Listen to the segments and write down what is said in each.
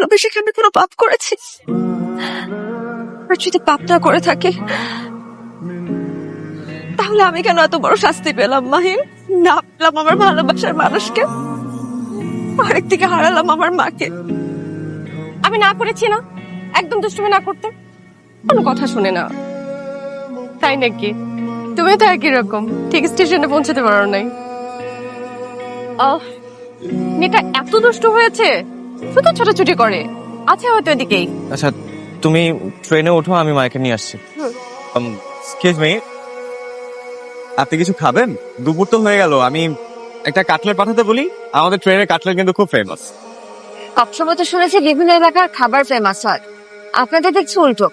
ভালোবেসে কি আমি কোনো পাপ করেছি? আর যদি পাপ না করে থাকি, তাহলে আমি কেন এত বড় শাস্তি পেলাম মাহিন না পেলাম আমার ভালোবাসার মানুষকে। আরেক দিকে হারালাম আমার মাকে। আমি না করেছি না। একদম দুষ্টুমি না করতে। কোনো কথা শুনে না। তাই নাকি? তুমি তো একই রকম। ঠিক স্টেশনে পৌঁছাতে পারো নাই। মেয়েটা এত দুষ্ট হয়েছে। শুধু ছোটাছুটি করে। আছে হয়তো এদিকেই আচ্ছা তুমি ট্রেনে ওঠো আমি মাইকে নিয়ে আসছি। এক্সকিউজ মি আপনি কিছু খাবেন? দুপুর তো হয়ে গেল আমি একটা কাটলেট পাঠাতে বলি আমাদের ট্রেনের কাটলেট কিন্তু খুব ফেমাস সবসময় তো শুনেছি বিভিন্ন এলাকার খাবার ফেমাস হয়। আপনাদের দেখছি উল্টো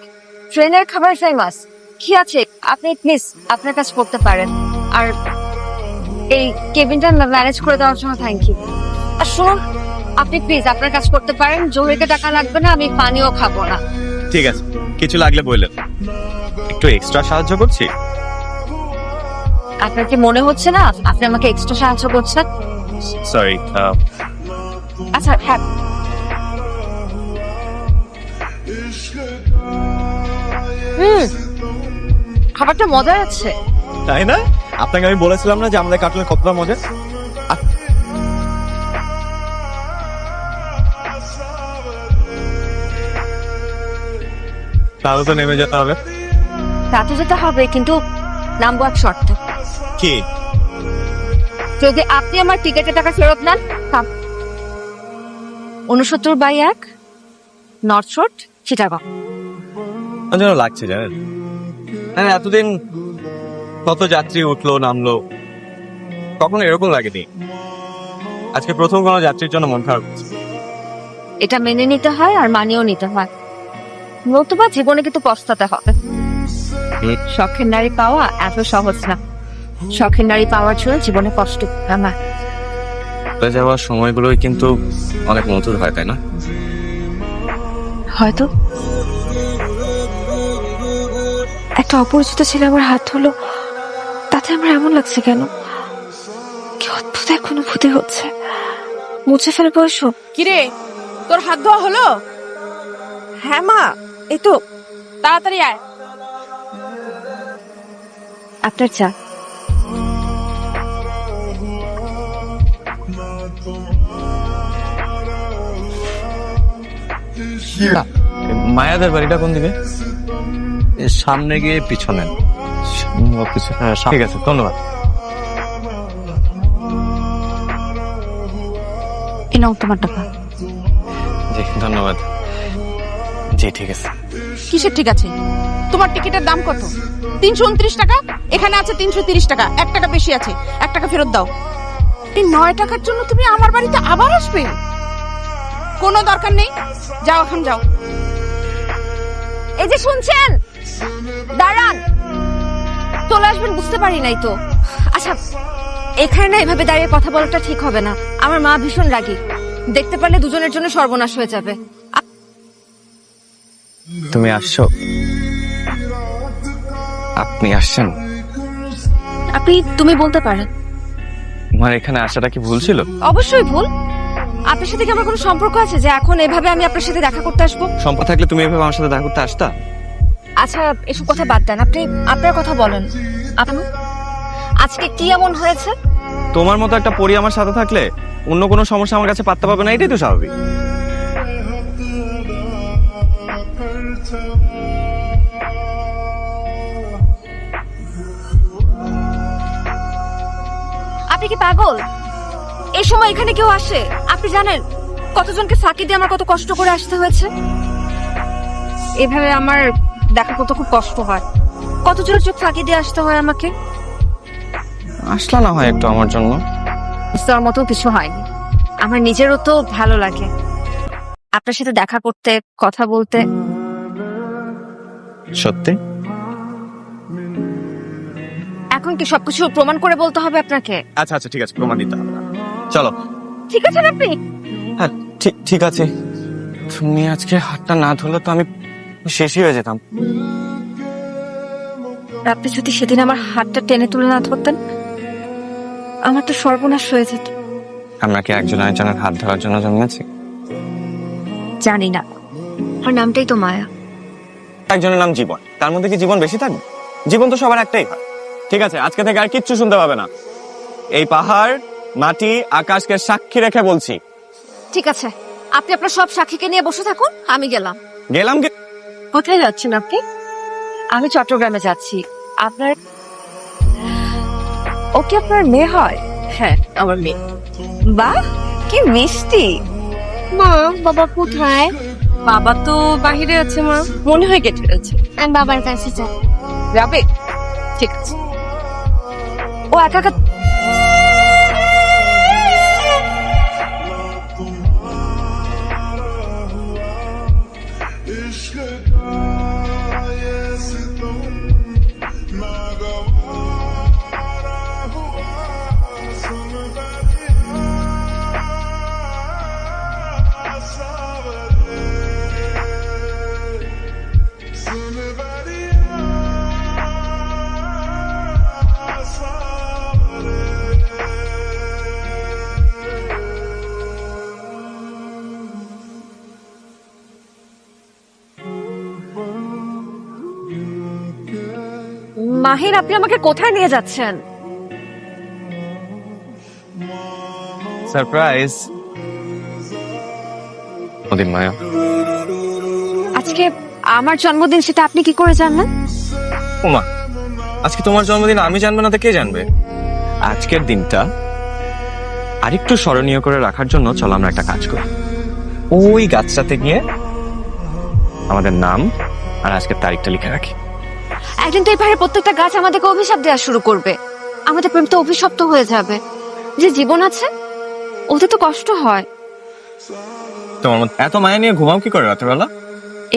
ট্রেনের খাবার ফেমাস কি আছে? আপনি প্লিজ আপনার কাজ করতে পারেন। আর এই কেবিনটা ম্যানেজ করে দেওয়ার জন্য থ্যাংক ইউ আর শুনুন আপনি প্লিজ আপনার কাজ করতে পারেন। জরুরিতে টাকা লাগবে না আমি পানিও খাব না। ঠিক আছে। কিছু লাগলে বললেন। একটু এক্সট্রা সাহায্য করছি? আপনার কি মনে হচ্ছে না? আপনি আমাকে এক্সট্রা সাহায্য করছেন? সরি আচ্ছা হ্যাঁ। হুম খাবারটা মজা আছে। তাই না? আপনাকে আমি বলেছিলাম না যে আমাদের কাটলেট কতটা মজা? তাহলে তো নেমে যেতে হবে। রাতে যেতে হবে কিন্তু নামবো এক শর্তে। কি? যদি আপনি আমার টিকেটের টাকা ফেরত নেন উনসত্তর বাই এক নর্থ রোড চিটাগং। আমার যেন লাগছে জানেন? হ্যাঁ এতদিন কত যাত্রী উঠল নামলো। কখনো এরকম লাগেনি। আজকে প্রথম কোনো যাত্রীর জন্য মন খারাপ এটা মেনে নিতে হয় আর মানিয়েও নিতে হয়। নতুবা জীবনে কিন্তু পস্তাতে হবে। শখের নারী পাওয়া এত সহজ না। শখের নারী পাওয়ার জন্য জীবনে কষ্ট চলে যাওয়ার সময়গুলোই কিন্তু অনেক মধুর হয় তাই না? হয়তো। একটা অপরিচিত ছেলে আমার হাত হলো তাতে আমার এমন লাগছে কেন? কি অদ্ভুত এক অনুভূতি হচ্ছে। মুছে ফেলব এসব কিরে তোর হাত ধোয়া হলো? হ্যাঁ মা। এই তো তাড়াতাড়ি আয়। আপনার চা। মায়াদের বাড়িটা কোন দিকে? সামনে গিয়ে পিছনে। হ্যাঁ, ঠিক আছে ধন্যবাদ। এই নাও তোমার টাকা। জি ধন্যবাদ। জি ঠিক আছে। কিসের ঠিক আছে? তোমার টিকিটের দাম কত? তিনশো উনত্রিশ টাকা? এখানে আছে তিনশো তিরিশ টাকা। এক টাকা বেশি আছে। এক টাকা ফেরত দাও। এই নয় টাকার জন্য তুমি আমার বাড়িতে আবার আসবে? কোনো দরকার নেই। যাও এখন যাও। এই যে শুনছেন? দাঁড়ান। চলে আসবেন বুঝতে পারি নাই তো। আচ্ছা এখানে না এভাবে দাঁড়িয়ে কথা বলাটা ঠিক হবে না। আমার মা ভীষণ রাগী। দেখতে পারলে দুজনের জন্য সর্বনাশ হয়ে যাবে। তুমি আসছো? আপনি আসছেন? আপনি তুমি বলতে পারেন। আমার এখানে আসাটা কি ভুল ছিল? অবশ্যই ভুল। আপনার সাথে কি আমার কোনো সম্পর্ক আছে যে এখন এভাবে আমি আপনার সাথে দেখা করতে আসব? সম্পর্ক থাকলে তুমি এভাবে আমার সাথে দেখা করতে আসতা? আচ্ছা এসব কথা বাদ দেন। আপনি আপনার কথা বলেন। আপনি? আজকে কি এমন হয়েছে? তোমার মতো একটা পরি আমার সাথে থাকলে অন্য কোনো সমস্যা আমার কাছে পাত্তা পাবে না এটাই তো স্বাভাবিক। কি পাগল? এই সময় এখানে কেউ আসে? আপনি জানেন কতজনকে ফাঁকি দিয়ে আমার কত কষ্ট করে আসতে হয়েছে? এভাবে আমার দেখা করতে খুব কষ্ট হয়। কতজনের চোখ ফাঁকি দিয়ে আসতে হয় আমাকে? আসলা না হয় একটু আমার জন্য? বুঝতে মতো কিছু হয়নি। আমার নিজেরও তো ভালো লাগে। আপনার সাথে দেখা করতে কথা বলতে। সত্যি? এখন কি সবকিছু প্রমাণ করে বলতে হবে আপনাকে? আচ্ছা আচ্ছা ঠিক আছে প্রমাণ দিতে হবে। না। চলো। ঠিক আছেন আপনি? হ্যাঁ ঠিক ঠিক আছে। তুমি আজকে হাতটা না ধরলে তো আমি শেষই হয়ে যেতাম। আপনি যদি সেদিন আমার হাতটা টেনে তুলে না ধরতেন আমার তো সর্বনাশ হয়ে যেত। আমরা কি একজন আরেকজনের হাত ধরার জন্য জন্মেছি? জানি না। আমার নামটাই তো মায়া। একজনের নাম জীবন। তার মধ্যে কি জীবন বেশি থাকবে? জীবন তো সবার একটাই হয়। ঠিক আছে আজকে থেকে আর কিচ্ছু শুনতে পাবে না। এই পাহাড় মাটি আকাশকে সাক্ষী রেখে বলছি। ঠিক আছে আপনি আপনার সব সাক্ষীকে নিয়ে বসে থাকুন আমি গেলাম। গেলাম কি? কোথায় যাচ্ছেন আপনি? আমি চট্টগ্রামে যাচ্ছি। আপনার ও কি আপনার মেয়ে হয়? হ্যাঁ আমার মেয়ে। বাহ কি মিষ্টি। মা বাবা কোথায়? বাবা তো বাহিরে আছে মা। মনে হয় গেটে আছে আমি বাবার কাছে যাই। যাবে? ঠিক আছে। ও একা একা মাহির আপনি আমাকে কোথায় নিয়ে যাচ্ছেন? সারপ্রাইজ। ওদিন মায়া। আজকে আমার জন্মদিন সেটা আপনি কি করে জানলেন? আজকে তোমার জন্মদিন আমি জানব না তো কে জানবে? আজকের দিনটা আরেকটু স্মরণীয় করে রাখার জন্য চলো আমরা একটা কাজ করি। ওই গাছটাতে গিয়ে আমাদের নাম আর আজকের তারিখটা লিখে রাখি। একদিন তো এই পাহাড়ের প্রত্যেকটা গাছ আমাদেরকে অভিশাপ দেওয়া শুরু করবে। আমাদের প্রেম তো অভিশপ্ত হয়ে যাবে। যে জীবন আছে ওদের তো কষ্ট হয়। তোমার মত এত মায়া নিয়ে ঘুমাও কি করে রাত্রেবেলা?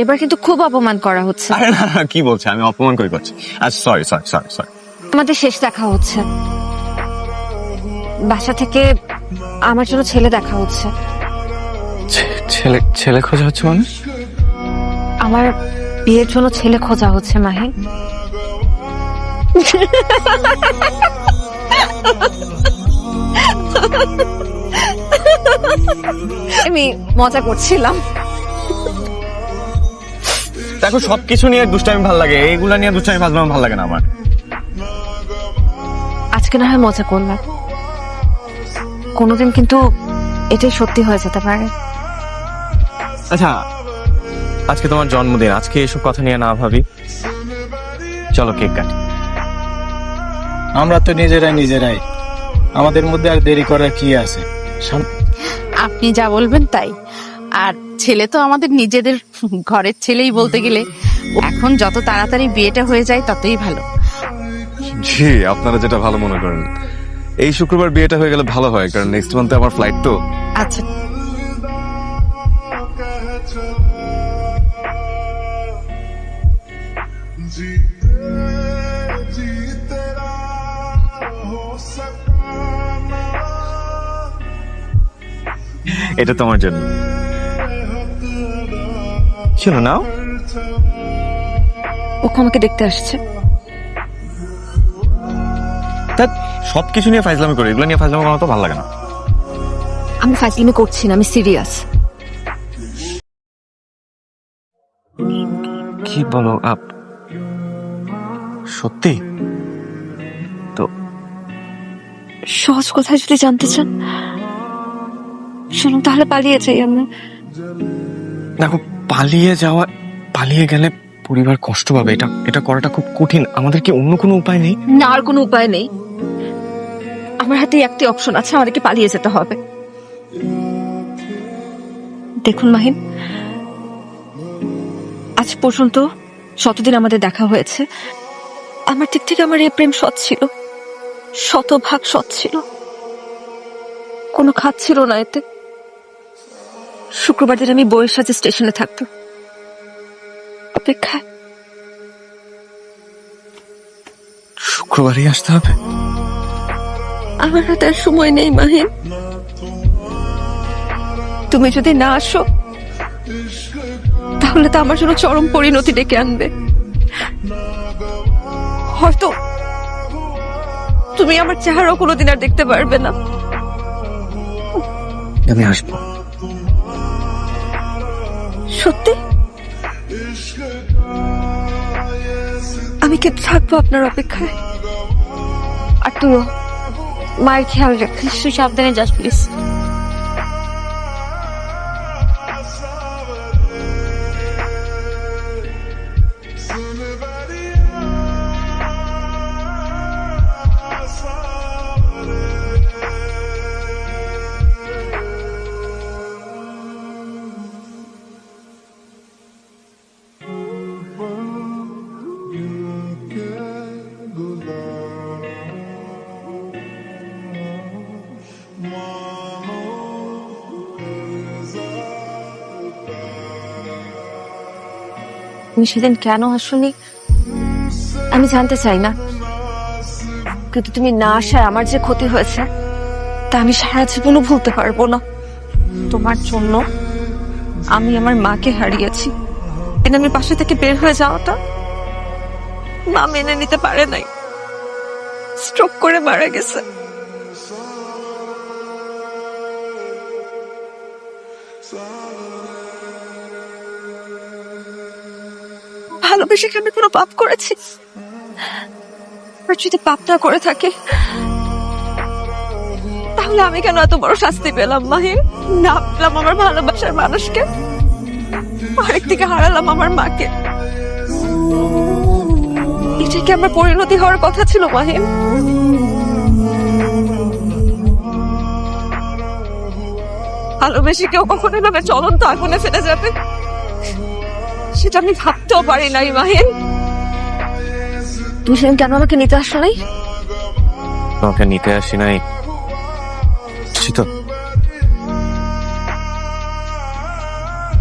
এবার কিন্তু খুব অপমান করা হচ্ছে। আরে না না, কি বলছে? আমি অপমান করে করছি। আচ্ছা সরি সরি সরি সরি আমাদের শেষ দেখা হচ্ছে। বাসা থেকে আমার জন্য ছেলে দেখা হচ্ছে। ছেলে ছেলে খোঁজা হচ্ছে মানে? আমার বিয়ের জন্য ছেলে খোঁজা হচ্ছে মাহি। আমি মজা করছিলাম। দেখো সবকিছু নিয়ে দুষ্টামি ভালো লাগে। এইগুলা নিয়ে দুষ্টামি ফাজলাম ভালো লাগে না আমার। আজকে না হয় মজা করলাম। কোনোদিন কিন্তু এটাই সত্যি হয়ে যেতে পারে। আচ্ছা আজকে তোমার জন্মদিন। আজকে এসব কথা নিয়ে না ভাবি। চলো কেক কাটি। আমরা তো নিজেরাই নিজেরাই। আমাদের মধ্যে আর দেরি করার কি আছে? আপনি যা বলবেন তাই। আর ছেলে তো আমাদের নিজেদের ঘরের ছেলেই বলতে গেলে এখন যত তাড়াতাড়ি বিয়েটা হয়ে যায় ততই ভালো। জি আপনারা যেটা ভালো মনে করেন। এই শুক্রবার বিয়েটা হয়ে গেলে ভালো হয় কারণ নেক্সট মান্থে আমার ফ্লাইট তো। আচ্ছা এটা তোমার জন্য। শোনো নাও। ওকে আমাকে দেখতে আসছে? সবকিছু নিয়ে ফাইজলামি করি এগুলো নিয়ে ফাইজলামি করা তো ভালো লাগে না। আমি ফাইজলিমি করছি না আমি সিরিয়াস। কি বলো আপ? সত্যি? তো সহজ কথায় যদি জানতে চান শুনুন তাহলে পালিয়ে যাই আমরা। দেখো পালিয়ে যাওয়া পালিয়ে গেলে পরিবার কষ্ট পাবে। এটা এটা করাটা খুব কঠিন। আমাদের কি অন্য কোনো উপায় নেই? না আর কোনো উপায় নেই। আমার হাতে একটি অপশন আছে আমাদেরকে পালিয়ে যেতে হবে। দেখুন মাহিন আজ পর্যন্ত যতদিন আমাদের দেখা হয়েছে। আমার দিক থেকে আমার এই প্রেম সৎ ছিল। শতভাগ সৎ ছিল। কোনো খাত ছিল না এতে। শুক্রবার দিন আমি বইয়ের সাথে স্টেশনে থাকতাম। অপেক্ষায়। শুক্রবারই আসতে হবে? আমার হাতে আর সময় নেই মাহিন তুমি যদি না আসো তাহলে তো আমার জন্য চরম পরিণতি ডেকে আনবে। হয়তো তুমি আমার চেহারাও কোনোদিন আর দেখতে পারবে না। আমি আসব। সত্যি? আমি কি থাকব আপনার অপেক্ষায়? আর তুইও মায়ের খেয়াল রাখিস তুই সাবধানে যাস প্লিজ তুমি সেদিন কেন আসনি? আমি জানতে চাই না। কিন্তু তুমি না আসায় আমার যে ক্ষতি হয়েছে, তা আমি সারা জীবনও ভুলতে পারব না। তোমার জন্য আমি আমার মাকে হারিয়েছি। এনে আমি পাশে থেকে বের হয়ে যাওয়াটা মা মেনে নিতে পারে নাই। স্ট্রোক করে মারা গেছে। ভালোবেসে কি আমি কোনো পাপ করেছি? যদি পাপ না করে থাকে, তাহলে আমি কেন এত বড় শাস্তি পেলাম মাহিম না পেলাম আমার ভালোবাসার মানুষকে। আরেক হারালাম আমার মাকে। এটা কি আমার পরিণতি হওয়ার কথা ছিল মাহিম ভালোবেসে কেউ কখনো এভাবে চলন্ত আগুনে ফেলে যাবে? সেটা আমি ভাবতেও পারি নাই মাহিন। তুমি সেদিন কেন আমাকে নিতে আসো নাই তোমাকে নিতে আসি নাই। আসি তো।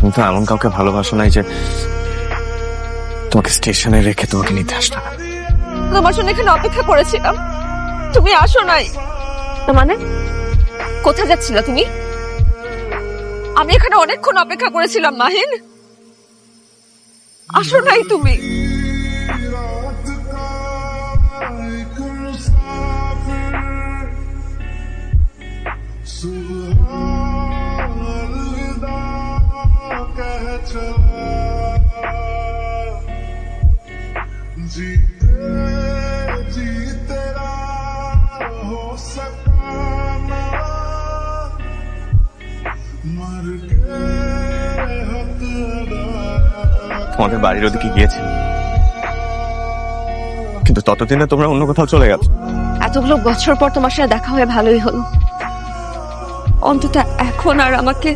কিন্তু এমন কাউকে ভালোবাসো নাই যে তোমাকে স্টেশনে রেখে তোমাকে নিতে আসলাম তোমার জন্য এখানে অপেক্ষা করেছিলাম। তুমি আসো নাই। মানে? কোথায় যাচ্ছিল তুমি? আমি এখানে অনেকক্ষণ অপেক্ষা করেছিলাম মাহিন। আসো নাই তুমি। তোমাদের বাড়ির ওদিকে গিয়েছে। কিন্তু ততদিনে তোমরা অন্য কোথাও চলে গেছো। এতগুলো বছর পর তোমার সাথে দেখা হয়ে ভালোই হলো। অন্তত এখন আর আমাকে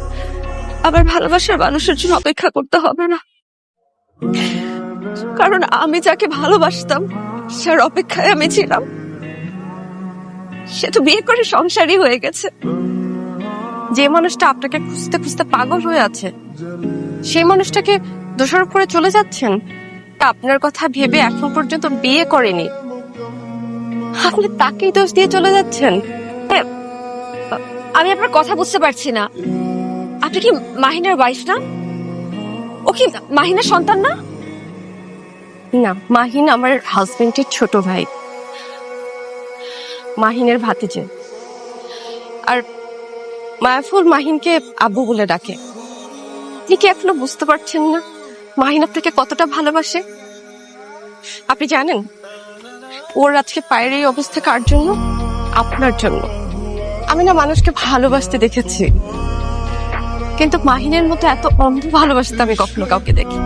আবার ভালোবাসার মানুষের জন্য অপেক্ষা করতে হবে না। কারণ আমি যাকে ভালোবাসতাম সের অপেক্ষায় আমি ছিলাম। সে তো বিয়ে করে সংসারই হয়ে গেছে। যে মানুষটা আপনাকে খুঁজতে খুঁজতে পাগল হয়ে আছে, সেই মানুষটাকে দোষারোপ করে চলে যাচ্ছেন? তা আপনার কথা ভেবে এখন পর্যন্ত বিয়ে করেনি। আপনি তাকেই দোষ দিয়ে চলে যাচ্ছেন? আমি আপনার কথা বুঝতে পারছি না। আপনি কি মাহিনের ওয়াইফ না? ও কি মাহিনের সন্তান না? না, মাহিন আমার হাজবেন্ডের ছোট ভাই। মাহিনের ভাতিজে। আর মায়াফুল মাহিনকে আব্বু বলে ডাকে। আপনি কি এখনও বুঝতে পারছেন না? মাহিন আপনাকে কতটা ভালোবাসে? আপনি জানেন, ওর আজকে পায়ের এই অবস্থা কার জন্য? আপনার জন্য। আমি না মানুষকে ভালোবাসতে দেখেছি। কিন্তু মাহিনের মতো এত অন্ধ ভালোবাসতে আমি কখনো কাউকে দেখি